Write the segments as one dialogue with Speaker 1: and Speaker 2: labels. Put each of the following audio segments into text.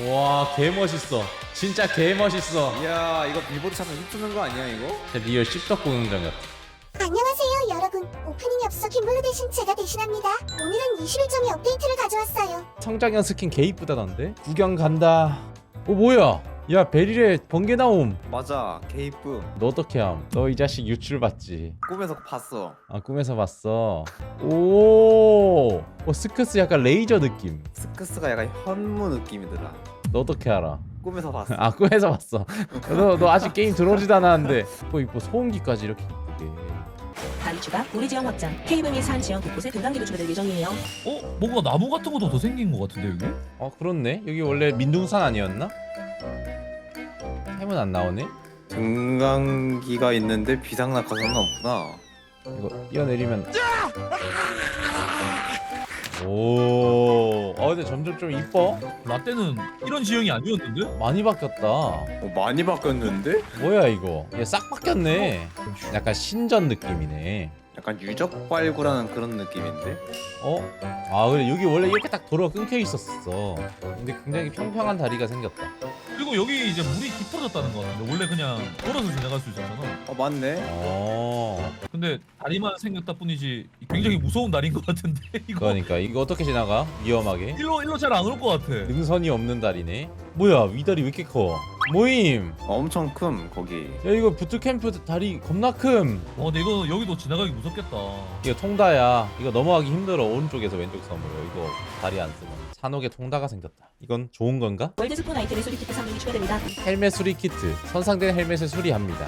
Speaker 1: 와 개 멋있어. 진짜 개 멋있어.
Speaker 2: 이야 이거 빌보드 차트 휩쓰는 거 아니야 이거?
Speaker 1: 진짜 리얼 씹덕 공연장 같아
Speaker 3: 안녕하세요 여러분. 오프닝이 없어 김블루 대신 제가 대신합니다. 오늘은 21점의 업데이트를 가져왔어요.
Speaker 1: 성장형 스킨 개 이쁘다던데? 구경 간다. 어 뭐야 야 베릴에 번개 나옴.
Speaker 2: 맞아 게이프
Speaker 1: 너 어떻게 함? 너 이 자식 유출 받지?
Speaker 2: 꿈에서 봤어.
Speaker 1: 아 꿈에서 봤어? 오! 어, 스크스 약간 레이저 느낌.
Speaker 2: 스크스가 약간 현무 느낌이더라.
Speaker 1: 너 어떻게 알아?
Speaker 2: 꿈에서 봤어.
Speaker 1: 아 꿈에서 봤어. 너, 너 아직 게임 들어오지도 않았는데. 뭐 이뻐 소음기까지 이렇게 이쁘게.
Speaker 4: 다리 추가, 우리 지역 확장, 케이블 및 산 지역 곳곳에 분단기도 추가될 예정이에요.
Speaker 5: 어? 뭔가 나무 같은 것도 더 생긴 것 같은데 여기?
Speaker 1: 어 그렇네. 여기 원래 민둥산 아니었나? 햄은 안 나오네
Speaker 2: 등강기가 있는데 비상낙하산은 없구나
Speaker 1: 이거 뛰어내리면 오, 어 근데 점점 좀 이뻐.
Speaker 5: 나 때는 이런 지형이 아니었는데?
Speaker 1: 많이 바뀌었다.
Speaker 2: 어, 많이 바뀌었는데?
Speaker 1: 뭐야 이거? 얘 싹 바뀌었네. 약간 신전 느낌이네.
Speaker 2: 약간 유적 발굴하는 그런 느낌인데?
Speaker 1: 어? 아 그래 여기 원래 이렇게 딱 도로가 끊겨 있었어. 근데 굉장히 평평한 다리가 생겼다.
Speaker 5: 그리고 여기 이제 물이 깊어졌다는 거 같은데 원래 그냥 걸어서 지나갈 수 있었잖아
Speaker 2: 어 맞네
Speaker 1: 어,
Speaker 5: 근데 다리만 생겼다 뿐이지 굉장히 무서운 다리인 것 같은데 이거
Speaker 1: 그러니까 이거 어떻게 지나가? 위험하게.
Speaker 5: 일로 일로 잘 안 올 것 같아
Speaker 1: 능선이 없는 다리네. 뭐야 위다리 왜 이렇게 커? 모임.
Speaker 2: 어, 엄청 큼 거기
Speaker 1: 야 이거 부트캠프 다리 겁나 큼.
Speaker 5: 어 근데 이거 여기도 지나가기 무섭겠다
Speaker 1: 이거 통다야. 이거 넘어가기 힘들어. 오른쪽에서 왼쪽 섬으로. 이거 다리 안 쓰면. 산옥에 통다가 생겼다. 이건 좋은 건가?
Speaker 4: 월드 스폰 아이템의 수리 키트 3종이 추가됩니다.
Speaker 1: 헬멧 수리 키트. 선상된 헬멧을 수리합니다.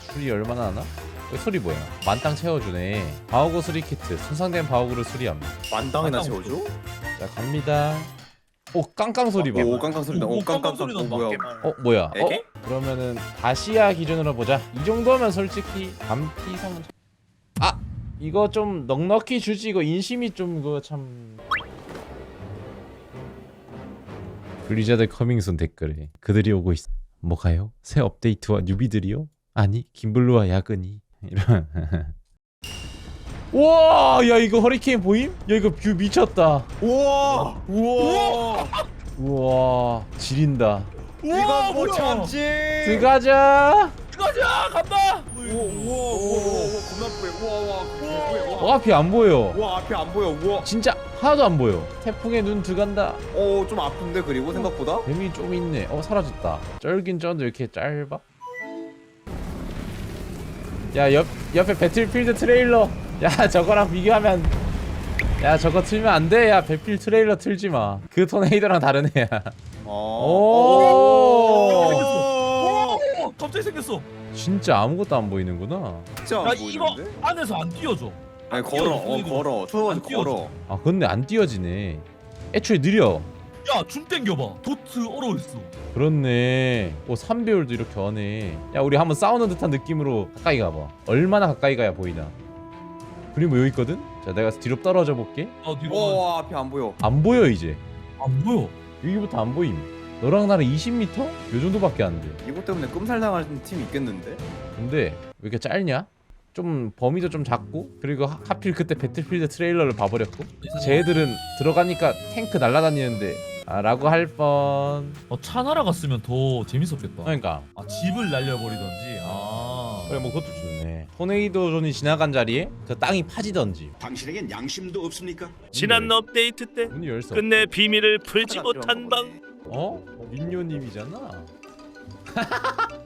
Speaker 1: 수리 얼마나 하나? 그 수리 뭐야? 만땅 채워주네. 바오고 수리 키트. 손상된 바오고를 수리합니다.
Speaker 2: 만땅이나
Speaker 5: 만땅
Speaker 2: 채워줘?
Speaker 1: 자 갑니다. 오 깡깡 소리 봐.
Speaker 2: 오 깡깡 소리 나.
Speaker 5: 오,
Speaker 2: 오 깡깡
Speaker 5: 소리 난다.
Speaker 2: 뭐야?
Speaker 1: 어 뭐야? 어?
Speaker 2: 애기?
Speaker 1: 그러면은 다시야 기준으로 보자. 이 정도면 솔직히 감피 이상은 참- 아 이거 좀 넉넉히 주지 이거 인심이 좀 이거 참 블리자드 커밍순 댓글에 그들이 오고 있어 뭐가요? 새 업데이트와 뉴비들이요? 아니 김블루와 야근이 이런 우와 야 이거 허리케인 보임? 야 이거 뷰 미쳤다
Speaker 2: 우와! 우와!
Speaker 1: 우와 지린다
Speaker 2: 이건 못? 참지!
Speaker 1: 들어가자
Speaker 5: 가자 간다
Speaker 2: 우와 우와 우와 우와 겁나 우와 우와 우와
Speaker 1: 어 앞이 안 보여
Speaker 2: 우와 앞이 안 보여 우와
Speaker 1: 진짜 하나도 안 보여. 태풍에 눈 들어간다.
Speaker 2: 어좀 아픈데 그리고 생각보다
Speaker 1: 뱀이 좀 있네. 어 사라졌다. 쩔긴 쩔는데 왜 이렇게 짧아? 야 옆 옆에 배틀필드 트레일러. 야 저거랑 비교하면 야 저거 틀면 안 돼. 야 배필 트레일러 틀지 마. 그 토네이도랑 다른 애야.
Speaker 2: 어.
Speaker 1: 오.
Speaker 5: 오 갑자기 생겼어
Speaker 1: 진짜 아무것도 안 보이는구나.
Speaker 2: 진짜
Speaker 5: 야
Speaker 2: 안
Speaker 5: 이거
Speaker 2: 보이는데?
Speaker 5: 안에서 안 뛰어져
Speaker 2: 아니 걸어 어 걸어
Speaker 5: 안 뛰어져.
Speaker 2: 걸어
Speaker 1: 아 근데 안 띄어지네. 애초에 느려.
Speaker 5: 야줌 땡겨봐 도트 얼어있어
Speaker 1: 그렇네. 오 3배율도 이렇게 하네. 야 우리 한번 싸우는 듯한 느낌으로 가까이 가봐. 얼마나 가까이 가야 보이나. 그리고 뭐 여기 있거든. 자 내가 뒤로 떨어져 볼게.
Speaker 5: 아 뒤로
Speaker 2: 와 앞이 안 보여
Speaker 1: 안 보여 이제.
Speaker 5: 안 보여
Speaker 1: 여기부터 안 보임. 너랑 나랑 20m? 요 정도밖에 안 돼.
Speaker 2: 이것 때문에 끔살 당하는 팀 있겠는데?
Speaker 1: 근데 왜 이렇게 짧냐? 좀 범위도 좀 작고 그리고 하, 하필 그때 배틀필드 트레일러를 봐버렸고 쟤들은 들어가니까 탱크 날아다니는데 아 라고 할뻔
Speaker 5: 어, 차 날아갔으면 더 재밌었겠다
Speaker 1: 그러니까
Speaker 5: 아 집을 날려버리던지 아
Speaker 1: 그래 뭐 그것도 좋네 토네이도 존이 지나간 자리에 그 땅이 파지던지
Speaker 6: 당신에겐 양심도 없습니까?
Speaker 7: 지난 업데이트 때
Speaker 1: 문이 열쇠
Speaker 7: 끝내 비밀을 풀지 못한 방.
Speaker 1: 어? 민요님이잖아.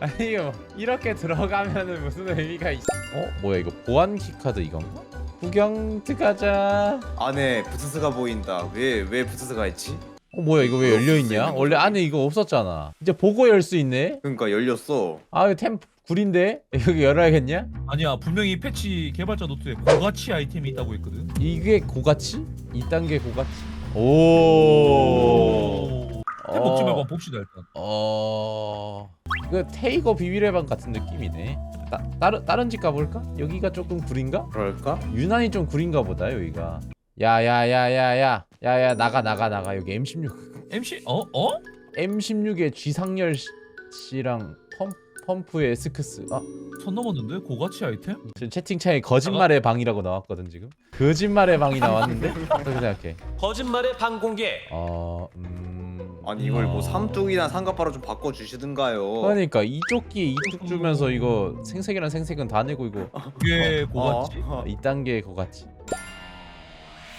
Speaker 1: 아니요 이렇게 들어가면은 무슨 의미가 있? 어 뭐야 이거 보안 키카드 이건가? 구경 들어가자.
Speaker 2: 안에 부스스가 보인다 왜 왜 부스스가 있지?
Speaker 1: 어 뭐야 이거 왜 열려 있냐? 원래 안에 이거 없었잖아. 이제 보고 열 수 있네.
Speaker 2: 그러니까 열렸어
Speaker 1: 아 이거 템 구린데 여기 열어야겠냐?
Speaker 5: 아니야 분명히 패치 개발자 노트에 고가치 아이템이 있다고 했거든
Speaker 1: 이게 고가치? 2단계 고가치? 오.
Speaker 5: 템 먹지 말고 한번 봅시다 일단
Speaker 1: 어. 그 테이거 비밀의 방 같은 느낌이네. 따, 다른 다른 집 가볼까? 여기가 조금 구린가?
Speaker 2: 그럴까?
Speaker 1: 유난히 좀 구린가 보다 여기가. 야야야야야 야야 나가 나가 나가 여기 M16
Speaker 5: MC 어? 어?
Speaker 1: M16의 쥐상열 씨- 씨랑 펌 펌프의 스크스. 아
Speaker 5: 선 넘었는데 고가치 아이템?
Speaker 1: 지금 채팅창에 거짓말의 방이라고 나왔거든 지금 거짓말의 방이 나왔는데 어떻게 생각해?
Speaker 8: 거짓말의 방 공개.
Speaker 1: 어... 음...
Speaker 2: 아니 이걸 뭐
Speaker 1: 어.
Speaker 2: 삼뚝이나 삼각바로 좀 바꿔 주시든가요.
Speaker 1: 그러니까 이쪽기 이쪽 주면서 이거 생색이랑 생색은 다 내고 이거
Speaker 5: 이게 고가치?
Speaker 2: 어.
Speaker 1: 이 단계 거 같지.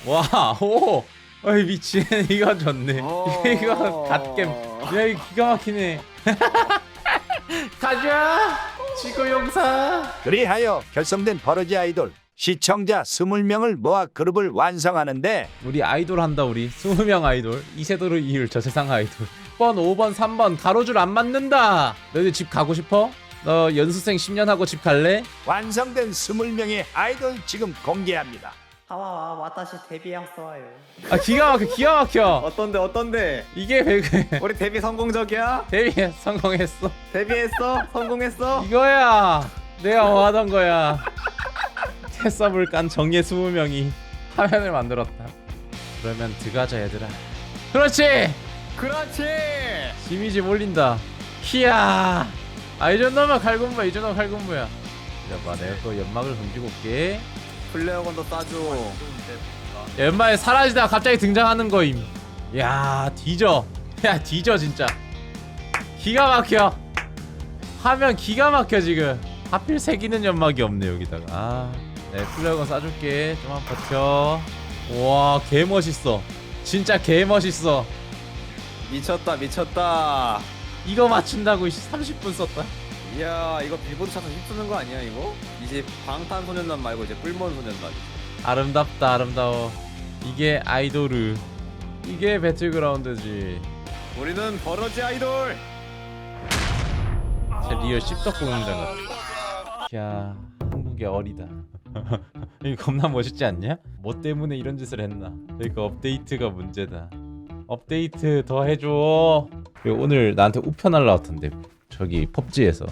Speaker 1: 와, 오, 어이 미친 이거 좋네.
Speaker 2: 어.
Speaker 1: 이거 갓겜. 야 이거 기가 막히네. 가자, 지구 용사.
Speaker 9: 그리하여 결성된 버러지 아이돌 시청자 20명을 모아 그룹을 완성하는데
Speaker 1: 우리 아이돌 한다 우리 20명 아이돌 이세돌을 이을 저 세상 아이돌 1번 5번 3번 가로줄 안 맞는다 너희들 집 가고 싶어? 너 연수생 10년 하고 집 갈래?
Speaker 9: 완성된 20명의 아이돌 지금 공개합니다.
Speaker 10: 하와와 와다시 데뷔했어요.
Speaker 1: 아 기가 막혀 기가 막혀
Speaker 2: 어떤데 어떤데?
Speaker 1: 이게 배그
Speaker 2: 우리 데뷔 성공적이야?
Speaker 1: 데뷔 성공했어
Speaker 2: 데뷔했어? 성공했어?
Speaker 1: 이거야 내가 원하던 거야 테서블 깐 정예 20명이 화면을 만들었다 그러면 들어가자 얘들아 그렇지
Speaker 2: 그렇지.
Speaker 1: 이미지 몰린다 키야 아이 정도면 칼군무야 이 정도면 칼군무야 이래봐 내가 또 연막을 던지고 올게
Speaker 2: 플레어건도 싸줘.
Speaker 1: 연막에 사라지다가 갑자기 등장하는 거임. 야 뒤져. 야 뒤져 진짜. 기가 막혀. 화면 기가 막혀 지금. 하필 새기는 연막이 없네 여기다가. 아, 네 플래건 쏴줄게. 좀만 버텨. 와 개 멋있어. 진짜 개 멋있어.
Speaker 2: 미쳤다 미쳤다.
Speaker 1: 이거 맞춘다고 30분 썼다
Speaker 2: 이야 이거 빌보드 차트 힘쓰는 거 아니야 이거? 이제 방탄소년단 말고 이제 뿔몬 소년단.
Speaker 1: 아름답다 아름다워. 이게 아이돌을 이게 배틀그라운드지.
Speaker 2: 우리는 버러지 아이돌.
Speaker 1: 제 리얼 씹덕 공연장 같아. 야 한국의 어리다. 이거 겁나 멋있지 않냐? 뭐 때문에 이런 짓을 했나? 그러니까 업데이트가 문제다. 업데이트 더 해줘. 오늘 나한테 우편 날라왔던데 저기 펍지에서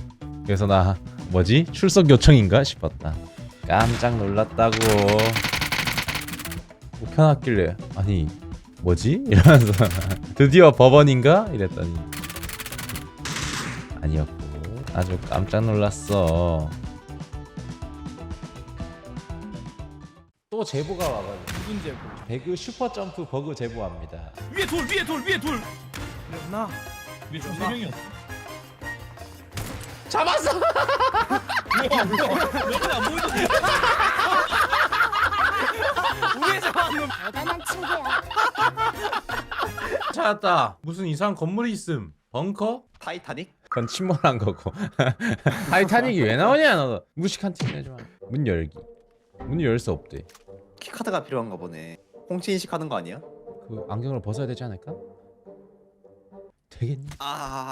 Speaker 1: 그래서 나 뭐지? 출석 요청인가 싶었다 깜짝 놀랐다고 우편 왔길래 아니 뭐지? 이러면서 드디어 법원인가? 이랬더니 아니었고 아주 깜짝 놀랐어. 또 제보가 와가지고
Speaker 5: 무슨 제보?
Speaker 1: 배그 슈퍼 점프 버그 제보합니다.
Speaker 5: 위에 돌 위에 돌 위에 돌. 그랬나? 위에 좀세 명이었어.
Speaker 1: 잡았어.
Speaker 5: 뭐야 뭐야? 옆에 안 보이던데?
Speaker 3: 대단한 친구야.
Speaker 1: 찾았다. 무슨 이상한 건물이 있음. 벙커?
Speaker 2: 타이타닉?
Speaker 1: 그건 침몰한 거고. 타이타닉이 왜 나오냐 너. 무식한 팀 내지 마. 문 열기. 문이 열수 없대.
Speaker 2: 키카드가 필요한가 보네. 홍치 인식하는 거 아니야?
Speaker 1: 그 안경을 벗어야 되지 않을까? 되겠니?
Speaker 2: 아